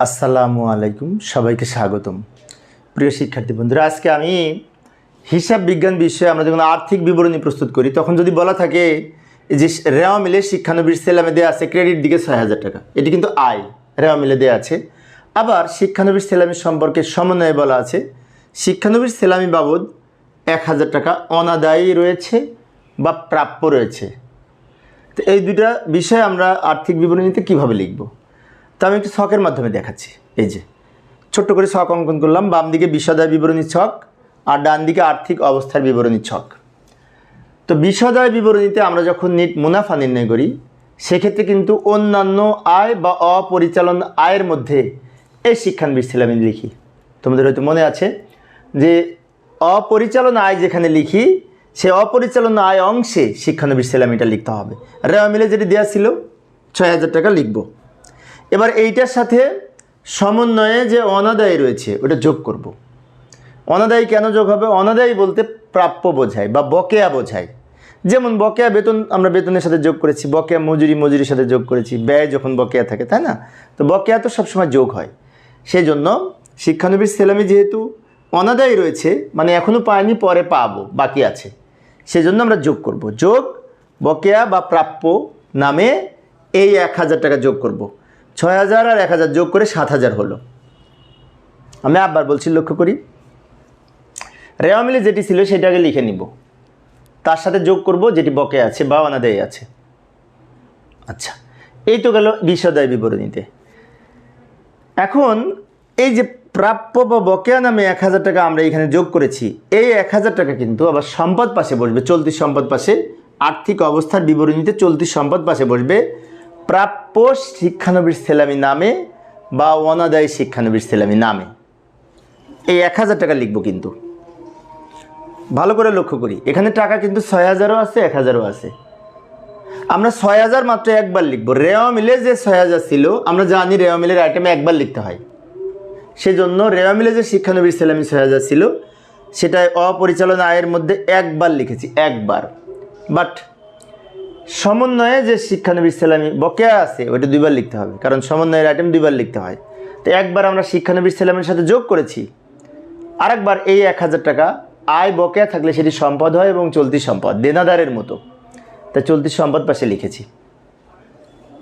আসসালামু আলাইকুম, সবাইকে স্বাগতম। প্রিয় শিক্ষার্থী বন্ধুরা, আজকে আমি হিসাব বিজ্ঞান বিষয়ে আমরা যখন আর্থিক বিবরণী প্রস্তুত করি, তখন যদি বলা থাকে যে রেওয়া মিলে শিক্ষানবির সেলামে দেওয়া আছে ক্রেডিট দিকে ছয় হাজার টাকা, এটি কিন্তু আয়, রেওয়া মিলে দেওয়া আছে। আবার শিক্ষানবির সেলামি সম্পর্কে সমন্বয়ে বলা আছে, শিক্ষানবির সেলামি বাবদ এক হাজার টাকা অনাদায়ী রয়েছে বা প্রাপ্য রয়েছে। তো এই দুটা বিষয় আমরা আর্থিক বিবরণীতে কীভাবে লিখব? আমি একটু ছকের মাধ্যমে দেখাচ্ছি। এই যে, ছোট্ট করে ছক অঙ্কন করলাম, বাম দিকে বিশদায় বিবরণী ছক আর ডান দিকে আর্থিক অবস্থার বিবরণী ছক। তো বিশদায় বিবরণীতে আমরা যখন নিট মুনাফা নির্ণয় করি, সেক্ষেত্রে কিন্তু অন্যান্য আয় বা অপরিচালন আয়ের মধ্যে এই শিক্ষানবিদ ছিল আমি লিখি। তোমাদের হয়তো মনে আছে যে অপরিচালন আয় যেখানে লিখি, সে অপরিচালন আয় অংশে শিক্ষানবিদ সেলামিটা লিখতে হবে। রেওয়া মিলে যেটি দেওয়া ছিল, ছয় হাজার টাকা লিখব। এবার এইটার সাথে সমন্বয়ে যে অনাদায়ী রয়েছে, ওটা যোগ করব। অনাদায়ী কেন যোগ হবে? অনাদায়ী বলতে প্রাপ্য বোঝায় বা বকেয়া বোঝায়। যেমন বকেয়া বেতন আমরা বেতনের সাথে যোগ করেছি, বকেয়া মজুরি মজুরির সাথে যোগ করেছি, ব্যয় যখন বকেয়া থাকে, তাই না? তো বকেয়া তো সবসময় যোগ হয়। সেই জন্য শিক্ষানবীর সেলামি যেহেতু অনাদায়ী রয়েছে মানে এখনও পায়নি, পরে পাবো, বাকি আছে। সেজন্য আমরা যোগ করব। যোগ, বকেয়া বা প্রাপ্য নামে এই এক হাজার টাকা যোগ করব। ছয় হাজার আর এক হাজার যোগ করে সাত হাজার হলো। আমি আবার বলছি, লক্ষ্য করি। রেওয়া মিলে যেটি ছিল সেটাকে লিখে নিব। তার সাথে যোগ করব যেটি বকে আছে বা অনাদায়ী আছে। আচ্ছা এই তো গেল বিষদায় বিবরণীতে। এখন এই যে প্রাপ্য বা বকেয়া নামে এক হাজার টাকা আমরা এখানে যোগ করেছি, এই এক হাজার টাকা কিন্তু আবার সম্পদ পাশে বসবে, চলতি সম্পদ পাশে। আর্থিক অবস্থার বিবরণীতে চলতি সম্পদ পাশে বসবে। প্রাপ্য শিক্ষানবির সেলামি নামে বা অনাদায়ী শিক্ষানবির সেলামি নামে। এই এক হাজার টাকা লিখব কিন্তু। ভালো করে লক্ষ্য করি। এখানে টাকা কিন্তু ছয় হাজারও আছে, এক হাজারও আছে। আমরা ছয় হাজার মাত্র একবার লিখব। রেওয়া মিলে যে ছয় হাজার ছিল, আমরা জানি রেওয়া মিলের আইটেমে একবার লিখতে হয়। সেজন্য রেওয়া মিলে যে শিক্ষানবীর সেলামি ছয় হাজার ছিল, সেটাই অপরিচালন আয়ের মধ্যে একবার লিখেছি, একবার। বাট সমন্বয়ে যে শিক্ষানবী ইসলামী বকেয়া আছে, ওইটা দুইবার লিখতে হবে। কারণ সমন্বয়ের আইটেম দুইবার লিখতে হয়। তো একবার আমরা শিক্ষানবী ইসলামের সাথে যোগ করেছি। আরেকবার এই এক হাজার টাকা আয় বকেয়া থাকলে সেটি সম্পদ হয় এবং চলতি সম্পদ, দেনাদারের মতো। তা চলতি সম্পদ পাশে লিখেছি।